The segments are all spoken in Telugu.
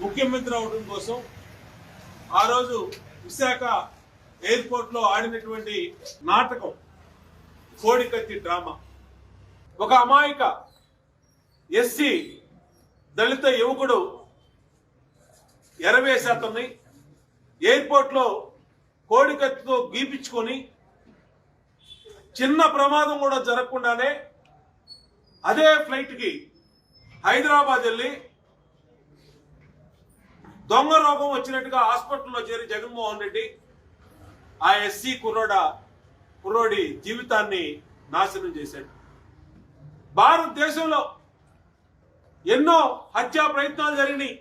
ముఖ్యమంత్రి అవడం కోసం ఆ రోజు విశాఖ ఎయిర్పోర్ట్లో ఆడినటువంటి నాటకం కోడికత్తి డ్రామా. ఒక అమాయక ఎస్సీ దళిత యువకుడు ఎరవేశాతన్ని ఎయిర్పోర్ట్లో కోడికత్తితో గీపించుకొని చిన్న ప్రమాదం కూడా జరగకుండానే అదే ఫ్లైట్కి హైదరాబాద్ వెళ్ళి దొంగ రోగం వచ్చినట్టుగా హాస్పిటల్లో చేరి జగన్మోహన్ రెడ్డి ఆ ఎస్సీ కుర్రోడ కుర్రోడి జీవితాన్ని నాశనం చేశాడు. భారతదేశంలో ఎన్నో హత్యా ప్రయత్నాలు జరిగినాయి.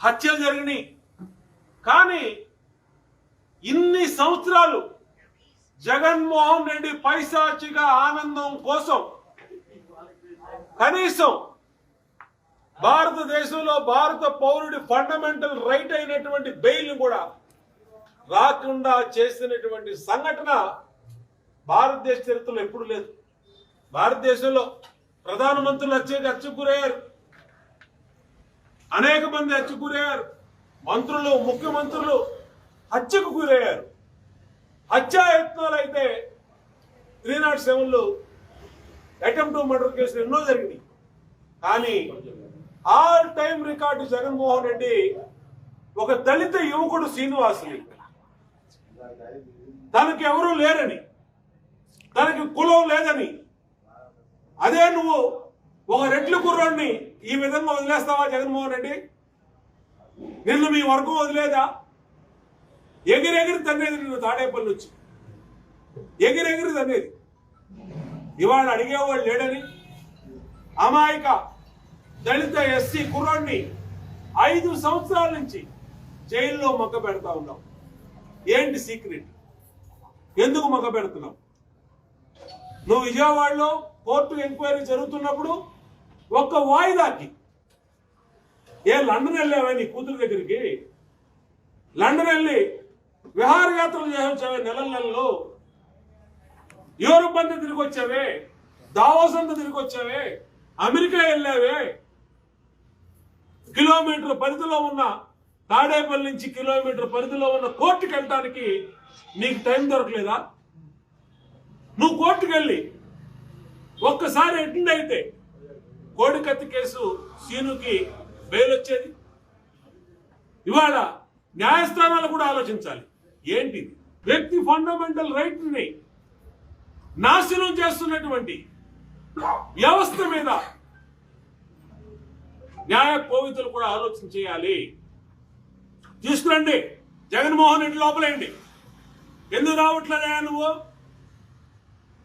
హత్యలు జరిగినాయి. కానీ ఇన్ని సంవత్సరాలు జగన్మోహన్ రెడ్డి పైశాచిక ఆనందం కోసం కనీసం భారతదేశంలో భారత పౌరుడి ఫండమెంటల్ రైట్ అయినటువంటి బెయిల్ కూడా రాకుండా చేసినటువంటి సంఘటన భారతదేశ చరిత్రలో ఎప్పుడు లేదు. భారతదేశంలో ప్రధానమంత్రులు హత్యకు అచ్చుకురయ్యారు గురయ్యారు. అనేక మంది అచ్చుకురయ్యారు గురయ్యారు. మంత్రులు ముఖ్యమంత్రులు హత్యకు గురయ్యారు. హత్యాయత్నాలు అయితే త్రీ నాట్ సెవెన్లో అటెంప్ట్ మర్డర్ కేసులు ఎన్నో జరిగినాయి. కానీ all time record Jaganmohan Reddy ఒక దళిత యువకుడు శ్రీనివాసుని. తనకి ఎవరూ లేరని తనకి కులం లేదని. అదే నువ్వు ఒక రెట్లు కుర్రోడిని ఈ విధంగా వదిలేస్తావా జగన్మోహన్ రెడ్డి? నిన్ను మీ వర్గం వదిలేదా? ఎగిరెగిరి తన్నేది నిన్ను తాడేపల్లి వచ్చి ఎగిరెగిరి తన్నేది. ఇవాళ అడిగేవాడు లేడని. అమాయక దళిత ఎస్సీ కుర్రాన్ని ఐదు సంవత్సరాల నుంచి జైల్లో మొక్క పెడతా ఉన్నాం. ఏంటి సీక్రెట్? ఎందుకు మొక్క పెడుతున్నావు నువ్వు విజయవాడలో కోర్టు ఎంక్వైరీ జరుగుతున్నప్పుడు ఒక్క వాయిదాకి ఏ లండన్ వెళ్ళావా నీ కూతురు దగ్గరికి? లండన్ వెళ్ళి విహారయాత్రలు చేసొచ్చావే నెల నెలలో? యూరోప్ అంతా తిరిగి వచ్చావే? దావోస్ అంతా తిరిగి వచ్చావే? అమెరికా వెళ్ళావే? కిలోమీటర్ పరిధిలో ఉన్న తాడేపల్లి నుంచి కిలోమీటర్ పరిధిలో ఉన్న కోర్టుకి వెళ్ళడానికి నీకు టైం దొరకలేదా? నువ్వు కోర్టుకు వెళ్ళి ఒక్కసారి అటెండ్ అయితే కోడికత్తి కేసు సీనుకి బెయిల్ వచ్చేది? ఇవాళ న్యాయస్థానాలు కూడా ఆలోచించాలి. ఏంటి వ్యక్తి ఫండమెంటల్ రైట్ని నాశనం చేస్తున్నటువంటి వ్యవస్థ మీద న్యాయ కోవితులు కూడా ఆలోచన చేయాలి. తీసుకురండి. జగన్మోహన్ రెడ్డి లోపలేండి. ఎందుకు రావట్లేదా నువ్వు?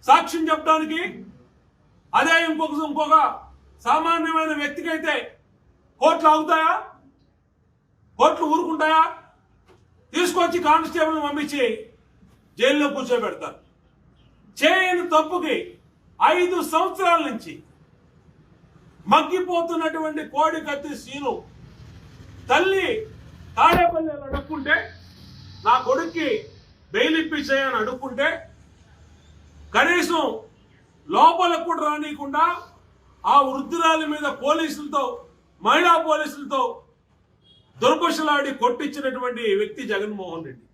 సాక్ష్యం చెప్పడానికి? అదే ఇంకొక ఇంకొక సామాన్యమైన వ్యక్తికైతే కోర్టులు అవుతాయా కోర్టులు ఊరుకుంటాయా? తీసుకొచ్చి కానిస్టేబుల్ పంపించి జైల్లో కూర్చోబెడతారు. చేయని తప్పుకి ఐదు సంవత్సరాల నుంచి మగ్గిపోతున్నటువంటి కోడి కత్తి సీను. తల్లి తాడేపల్లి అడుక్కుంటే నా కొడుక్కి బెయిల్ ఇప్పించాయని అడుక్కుంటే కనీసం లోపలకు కూడా రానియకుండా ఆ వృద్ధురాలి మీద పోలీసులతో మహిళా పోలీసులతో దుర్భషలాడి కొట్టించినటువంటి వ్యక్తి జగన్మోహన్ రెడ్డి.